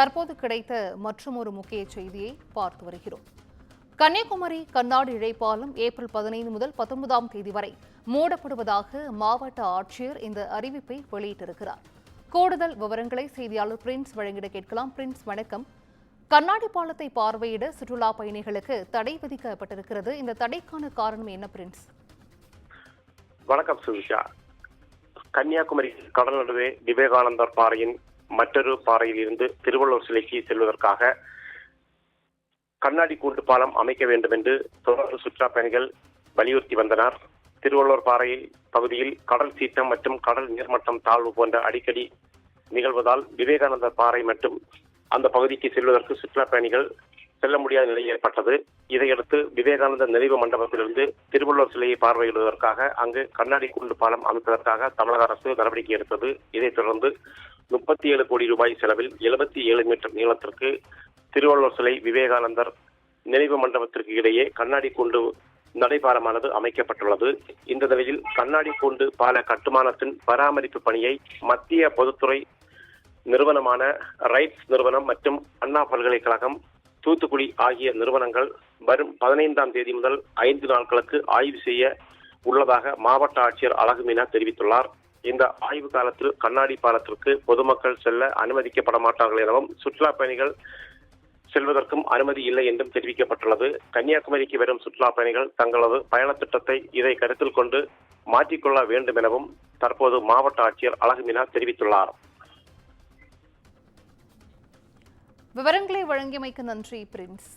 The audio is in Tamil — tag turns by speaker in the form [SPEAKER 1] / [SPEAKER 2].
[SPEAKER 1] தற்போது கிடைத்த மற்றொரு முக்கிய செய்தியை பார்த்து வருகிறோம். கன்னியாகுமரி கண்ணாடி இழைப்பாலம் ஏப்ரல் பதினைந்து முதல் பத்தொன்பதாம் தேதி வரை மூடப்படுவதாக மாவட்ட ஆட்சியர் இந்த அறிவிப்பை வெளியிட்டிருக்கிறார். கூடுதல் விவரங்களை செய்தியாளர் பிரின்ஸ் வழங்கிட கேட்கலாம். பிரின்ஸ் வணக்கம். கண்ணாடி பாலத்தை பார்வையிட சுற்றுலா பயணிகளுக்கு தடை விதிக்கப்பட்டிருக்கிறது. இந்த தடைக்கான காரணம் என்ன பிரின்ஸ்?
[SPEAKER 2] வணக்கம் சுவிஷா. கன்னியாகுமரி கடல் நடுவே விவேகானந்தர் பாறையின் மற்றொரு பாறையில் இருந்து திருவள்ளூர் சிலைக்கு செல்வதற்காக கண்ணாடி கூண்டு பாலம் அமைக்க வேண்டும் என்று தொடர்ந்து சுற்றுலா பயணிகள் வலியுறுத்தி வந்தனர். திருவள்ளூர் பாறையில் பகுதியில் கடல் சீற்றம் மற்றும் கடல் நீர்மட்டம் தாழ்வு போன்ற அடிக்கடி நிகழ்வதால் விவேகானந்தர் பாறை மற்றும் அந்த பகுதிக்கு செல்வதற்கு சுற்றுலா பயணிகள் செல்ல முடியாத நிலை ஏற்பட்டது. இதையடுத்து விவேகானந்தர் நினைவு மண்டபத்திலிருந்து திருவள்ளுவர் சிலையை பார்வையிடுவதற்காக அங்கு கண்ணாடி கூண்டு பாலம் அமைப்பதற்காக தமிழக அரசு நடவடிக்கை எடுத்தது. இதைத் தொடர்ந்து முப்பத்தி ஏழு கோடி ரூபாய் செலவில் எழுபத்தி ஏழு மீட்டர் நீளத்திற்கு திருவள்ளுவர் சிலை விவேகானந்தர் நினைவு மண்டபத்திற்கு இடையே கண்ணாடி கூண்டு நடைபாலமானது அமைக்கப்பட்டுள்ளது. இந்த நிலையில் கண்ணாடி கூண்டு பால கட்டுமானத்தின் பராமரிப்பு பணியை மத்திய பொதுத்துறை நிறுவனமான ரைட்ஸ் நிறுவனம் மற்றும் அண்ணா பல்கலைக்கழகம் தூத்துக்குடி ஆகிய நிறுவனங்கள் வரும் பதினைந்தாம் தேதி முதல் ஐந்து நாட்களுக்கு ஆய்வு செய்ய உள்ளதாக மாவட்ட ஆட்சியர் அழகு மீனா தெரிவித்துள்ளார். இந்த ஆய்வு காலத்தில் கண்ணாடி பாலத்திற்கு பொதுமக்கள் செல்ல அனுமதிக்கப்பட மாட்டார்கள் எனவும் சுற்றுலா பயணிகள் செல்வதற்கும் அனுமதி இல்லை என்றும் தெரிவிக்கப்பட்டுள்ளது. கன்னியாகுமரிக்கு வரும் சுற்றுலா பயணிகள் தங்களது பயண திட்டத்தை இதை கருத்தில் கொண்டு மாற்றிக்கொள்ள வேண்டும் எனவும் தற்போது மாவட்ட ஆட்சியர் அழகுமினா தெரிவித்துள்ளார்.
[SPEAKER 1] விவரங்களை வழங்கியமைக்கு நன்றி பிரின்ஸ்.